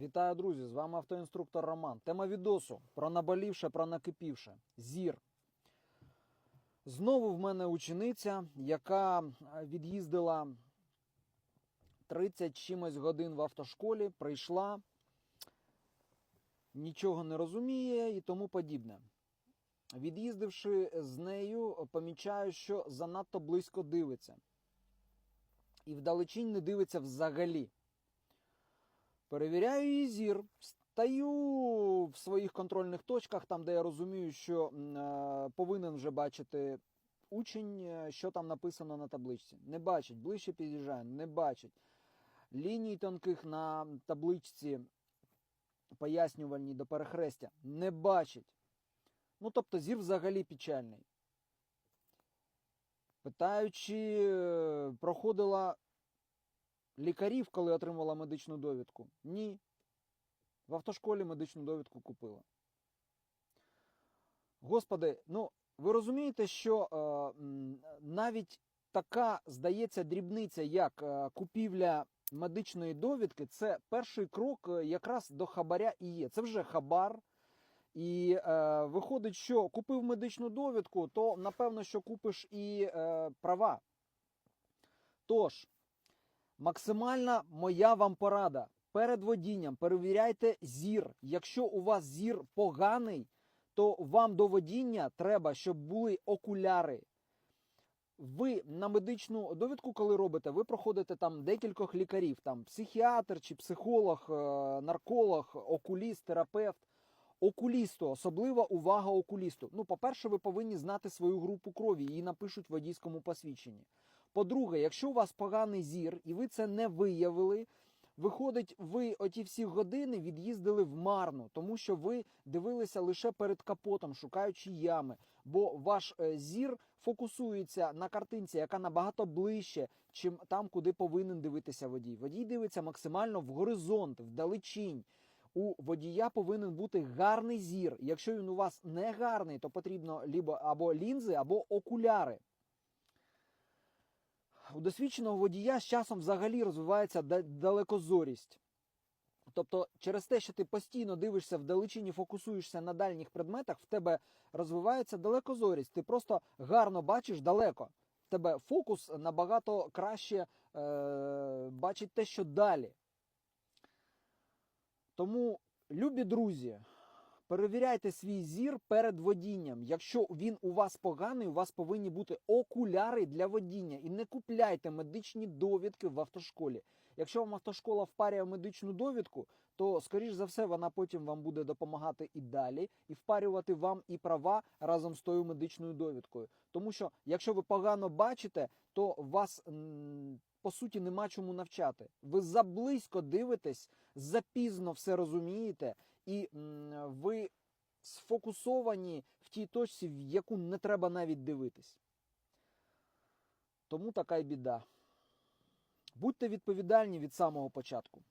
Вітаю, друзі! З вами автоінструктор Роман. Тема відосу про наболівше, про накипівше. Зір. Знову в мене учениця, яка е, від'їздила 30 чимось годин в автошколі, прийшла, нічого не розуміє і тому подібне. Від'їздивши з нею, помічаю, що занадто близько дивиться. І вдалечінь не дивиться взагалі. Перевіряю її зір, стаю в своїх контрольних точках, там, де я розумію, що е, повинен вже бачити учень, е, що там написано на табличці. Не бачить, ближче під'їжджає, не бачить. Ліній тонких на табличці пояснювальній до перехрестя не бачить. Ну, тобто зір взагалі печальний. Питаючи, е, проходила лікарів, коли отримала медичну довідку? Ні. В автошколі медичну довідку купила. Господи, ну ви розумієте, що е, навіть така, здається, дрібниця, як е, купівля медичної довідки, це перший крок е, якраз до хабаря і є. Це вже хабар. І е, виходить, що купив медичну довідку, то напевно, що купиш і е, права. Тож, Максимальна моя вам порада. Перед водінням перевіряйте зір. Якщо у вас зір поганий, то вам до водіння треба, щоб були окуляри. Ви на медичну довідку, коли робите, ви проходите там декількох лікарів, там психіатр чи психолог, е, нарколог, окуліст, терапевт. Окулісту, особлива увага окулісту. Ну, по-перше, ви повинні знати свою групу крові, її напишуть в водійському посвідченні. По-друге, якщо у вас поганий зір і ви це не виявили, виходить, ви оті всі години від'їздили в марну, тому що ви дивилися лише перед капотом, шукаючи ями. Бо ваш е, зір фокусується на картинці, яка набагато ближче, чим там, куди повинен дивитися водій. Водій дивиться максимально в горизонт, вдалечінь. У водія повинен бути гарний зір. Якщо він у вас не гарний, то потрібно либо або лінзи, або окуляри. У досвідченого водія з часом взагалі розвивається далекозорість. Тобто, через те, що ти постійно дивишся вдалечині, фокусуєшся на дальніх предметах, в тебе розвивається далекозорість. Ти просто гарно бачиш далеко. В тебе фокус набагато краще е- бачить те, що далі. Тому, любі друзі, перевіряйте свій зір перед водінням. Якщо він у вас поганий, у вас повинні бути окуляри для водіння. І не купляйте медичні довідки в автошколі. Якщо вам автошкола впарює медичну довідку, то, скоріш за все, вона потім вам буде допомагати і далі, і впарювати вам і права разом з тою медичною довідкою. Тому що, якщо ви погано бачите, то вас. по суті, нема чому навчати. Ви заблизько дивитесь, запізно все розумієте, і м, ви сфокусовані в тій точці, в яку не треба навіть дивитись. Тому така й біда. Будьте відповідальні від самого початку.